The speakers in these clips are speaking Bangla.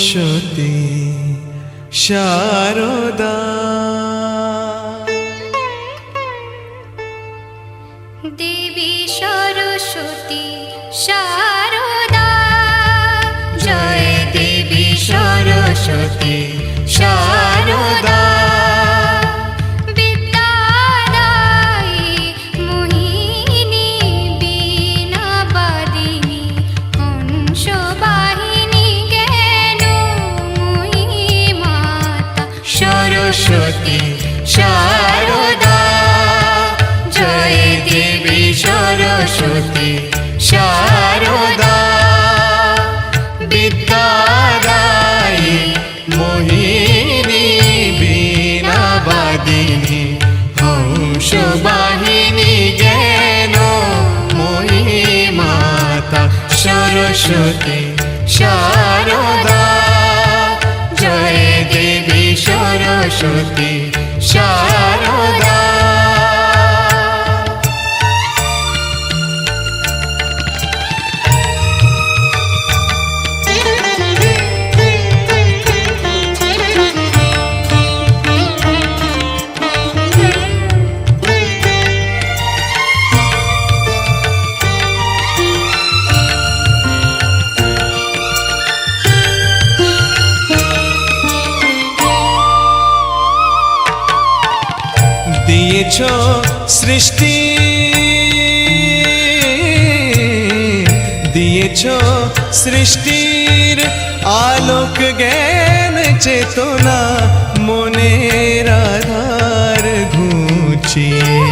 সরস্বতী শারদা দেবী সরস্বতী শারদা জয় দেবী সরস্বতী শারদা सरस्वती। शारदा। जय देवी सरस्वती। शारदा। সৃষ্টি দিয়েছ সৃষ্টির আলোক জ্ঞান চেতনা মনের আধার ঘুচিয়ে।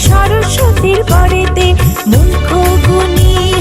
সরস্বতীর পরেতে মুখ গুণী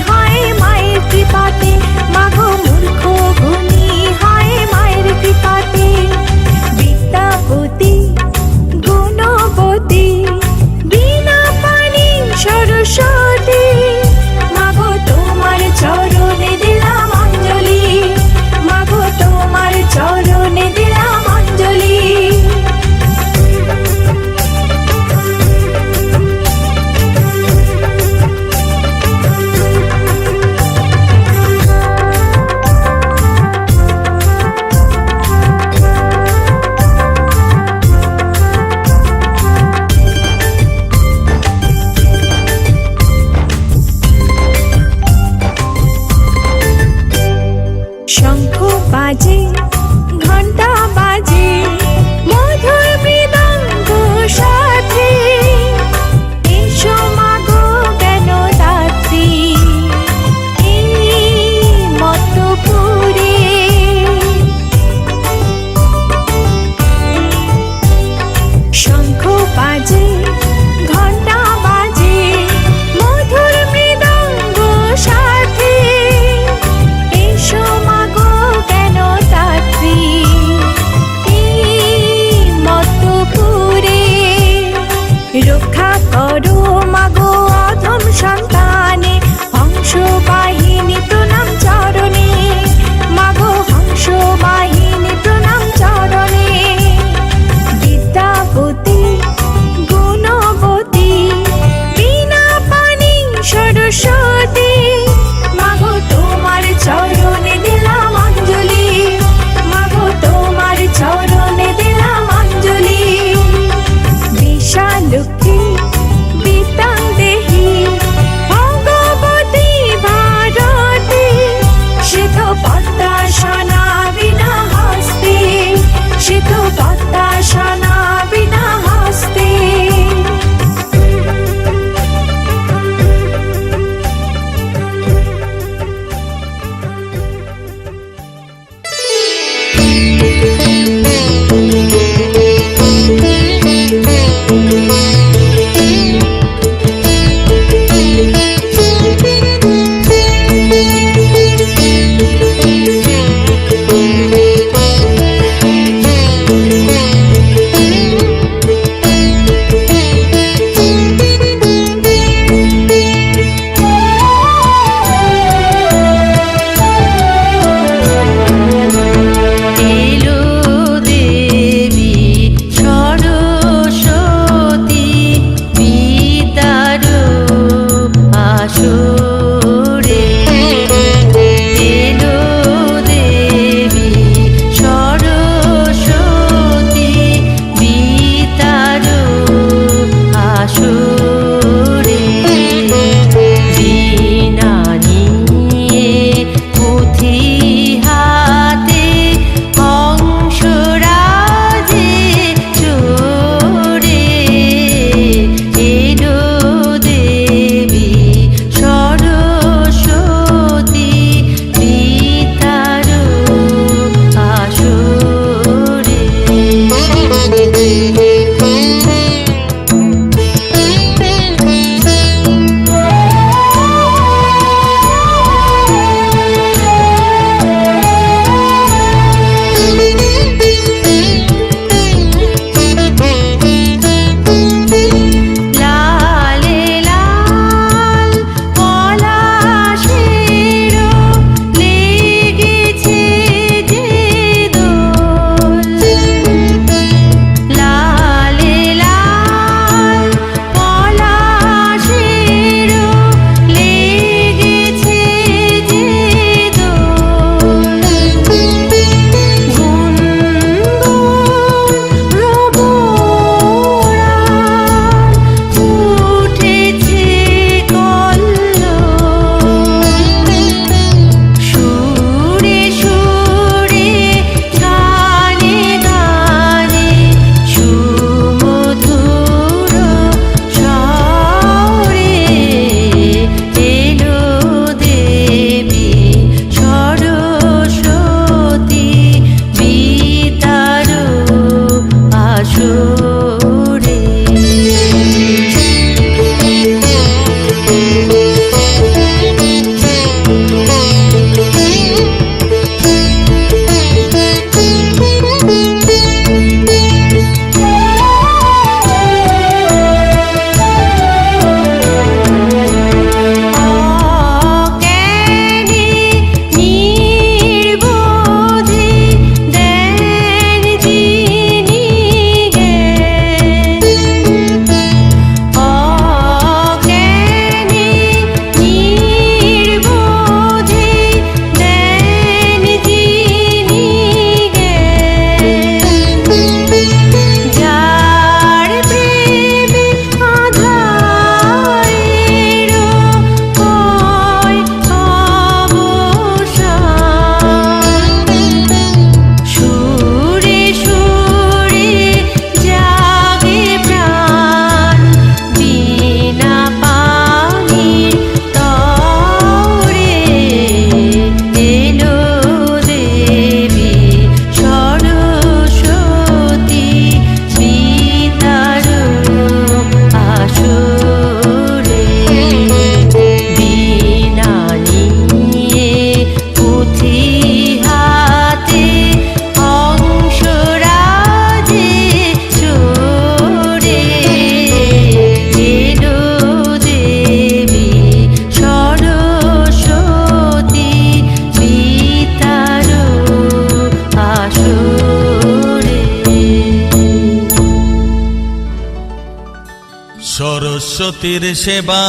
সরস্বতীর সেবা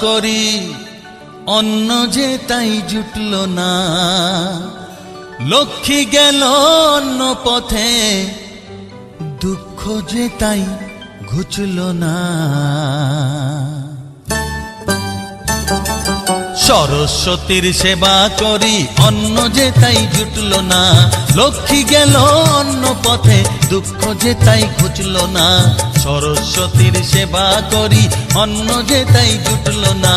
করি অন্য যে তাই জুটল না। লক্ষ্মী গেল অন্য পথে, দুঃখ যে তাই ঘুচল না। সরস্বতীর সেবা করি অন্য যে তাই জুটল না। লক্ষ্মী গেল অন্য পথে, দুঃখ যে তাই ঘুচল না। সরস্বতীর সেবা করি অন্য যে তাই জুটল না।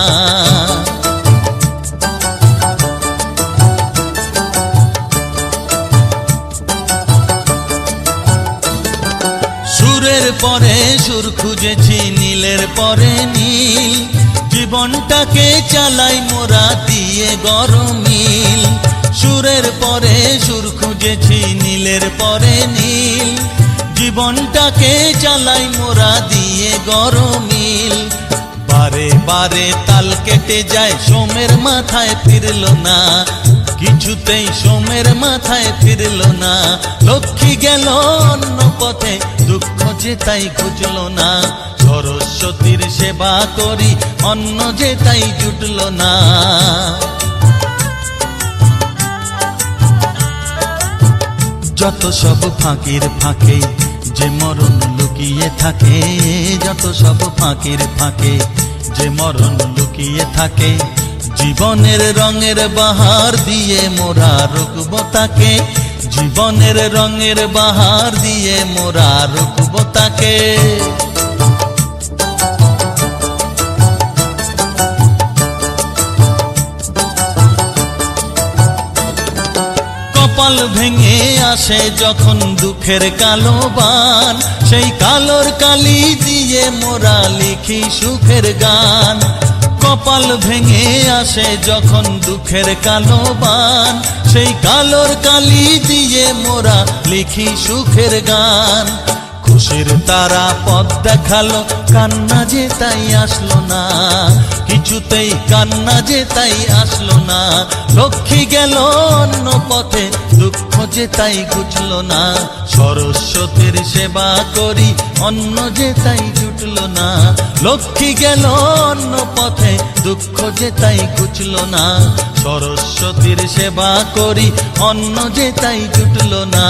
সুরের পরে সুর খুঁজেছি, নীলের পরে নীল। জীবনটাকে চালাই মোরা দিয়ে গরমিল। সুরের পরে সুর খুঁজেছি, নীলের পরে নীল। জীবনটাকে চালাই মোরা দিয়ে গরমিল। বারে বারে তাল কেটে যায়, সোমের মাথায় ফিরল না। কিছুতেই সোমের মাথায় ফিরল না। লক্ষ্মী গেল অন্য পথে, দুঃখ যে তাই খুঁজল না। সরস্বতীর সেবা করি অন্য যে তাই জুটল না। যত সব ফাঁকির ফাঁকে যে মরণ লুকিয়ে থাকে, যত সব ফাঁকের ফাঁকে, যে মরণ লুকিয়ে থাকে, জীবনের রঙের বাহার দিয়ে মোরা রুকব তাকে, জীবনের রঙের বাহার দিয়ে মোরা রুকব তাকে। আসে যখন দুঃখের কালো বান, সেই কালোর কালি দিয়ে মোরা লিখি সুখের গান। কপাল ভেঙে আসে যখন দুঃখের কালো বান, সেই কালোর কালি দিয়ে মোরা লিখি সুখের গান। খুশির তারা পথ দেখাল, কান্না যে তাই আসলো না। কিছুতেই কান্না যে তাই আসলো না। লক্ষ্মী গেল অন্য পথে, দুঃখ যে তাই ঘুচল না। সরস্বতীর সেবা করি অন্য যে তাই জুটল না। লক্ষ্মী গেল অন্য পথে, দুঃখ যে তাই ঘুচল না। সরস্বতীর সেবা করি অন্য যে তাই জুটল না।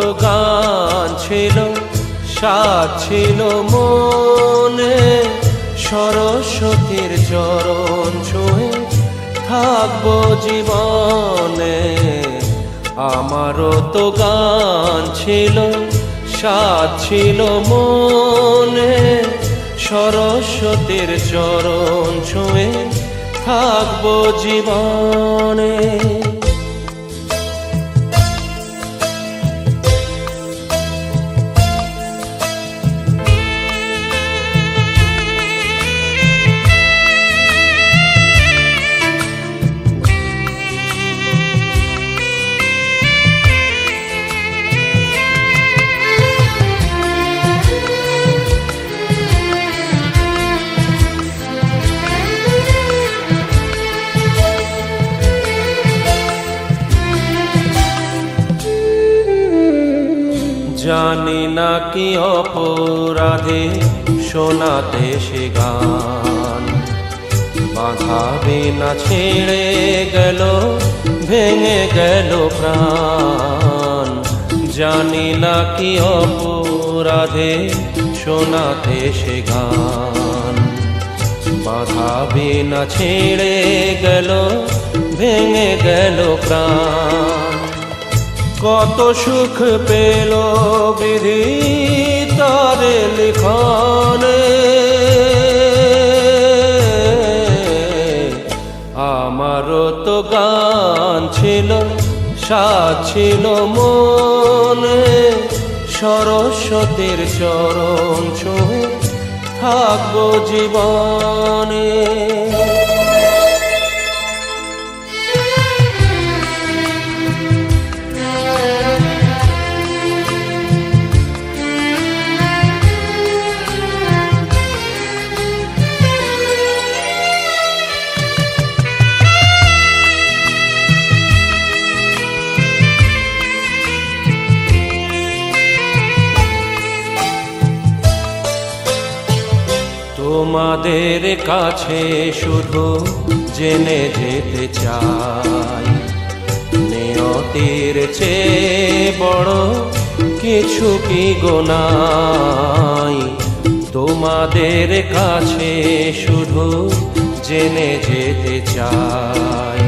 আমারও তো গান ছিল সাত ছিল মনে। সরস্বতীর চরণ ছুঁয়ে থাকব জীবনে। আমারও তো গান ছিল সাত ছিল মনে। সরস্বতীর চরণ ছুঁয়ে থাকব জীবনে। জানি না কি অপরাধে শোনাতে সে গান। বাঁধাবে না ছেড়ে গেল, ভেঙে গেল প্রাণ। জানি না কি অপরাধে শোনাতে সে গান। বাঁধাবে না ছেড়ে গেল, ভেঙে গেল প্রাণ। কত সুখ পেল বিধি তার লিখনে। আমারও তো গান ছিল সাত ছিল মনে। সরস্বতীর চরণ ছুঁয়ে থাকব জীবনে। তোমাদের কাছে শুধু জেনে যেতে চাই। নিয়তির চেয়ে বড় কিছু কি গোনাই তোমাদের কাছে শুধু জেনে যেতে চাই।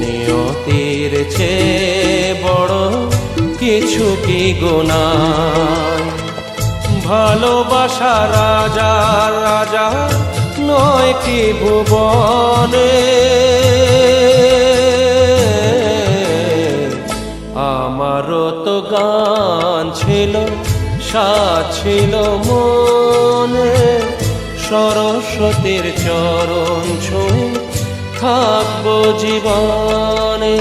নিয়তির চেয়ে বড় কিছু কি গোনাই ভালোবাসা রাজা রাজা নয় কি ভুবনে। আমারও তো গান ছিল সাজ ছিল মনে। সরস্বতীর চরণ ছুঁয়ে থাকব জীবনে।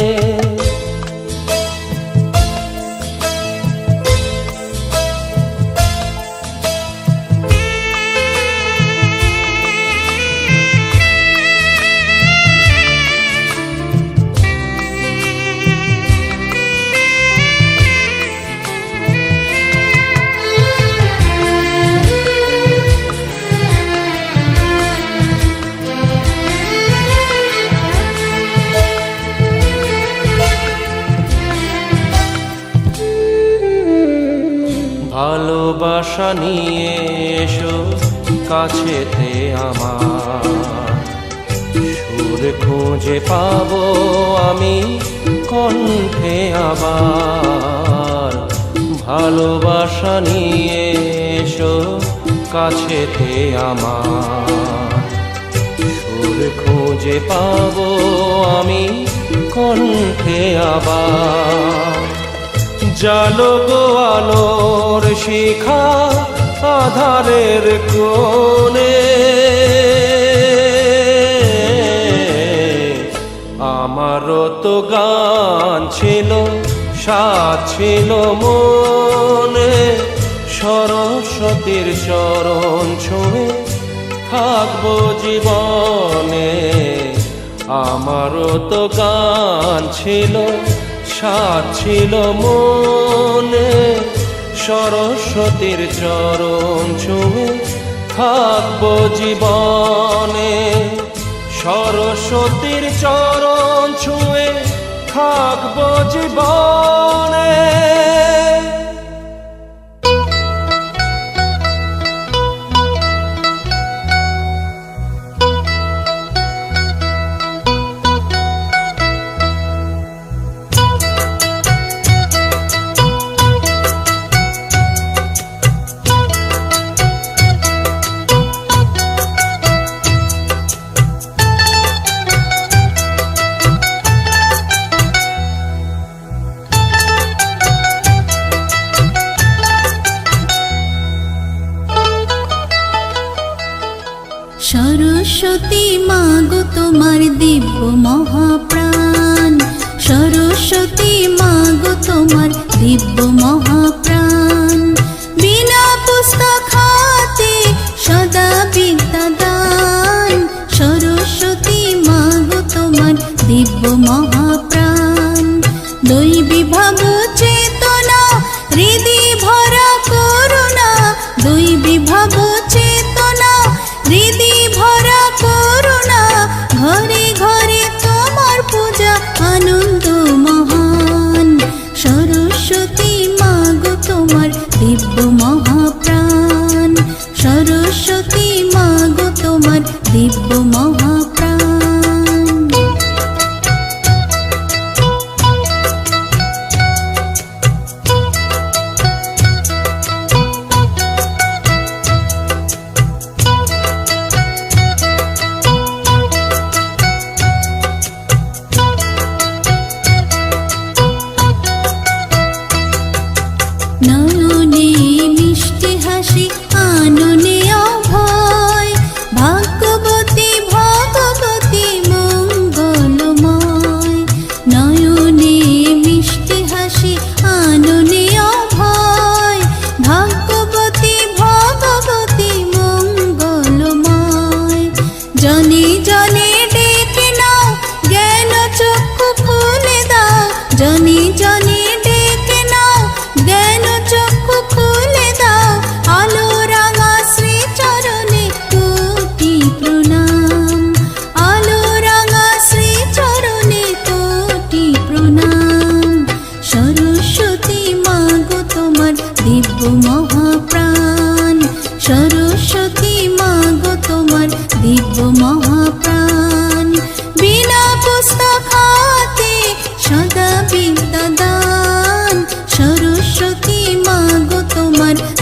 ভালোবাসা নিয়ে এসো কাছেতে আমার। সুর খুঁজে পাবো আমি কণ্ঠে আবার। ভালোবাসা নিয়ে এসো কাছেতে আমার। সুর খুঁজে পাবো আমি কণ্ঠে আবার। জালো আলোর শিখা আধারের কোণে। আমারও তো গান ছিল সাজ ছিল মনে। সরস্বতীর চরণ ছুঁয়ে থাকব জীবনে। আমারও তো গান ছিল সাজ ছিল মনে। সরস্বতীর চরণ ছুঁয়ে থাকব জীবনে। সরস্বতীর চরণ ছুঁয়ে থাকব জীবনে। দিব্য মহাপ্রাণ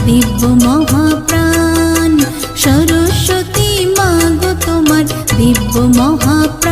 দিব্য মহাপ্রাণ। সরস্বতী মাগো তোমার দিব্য মহাপ্রাণ।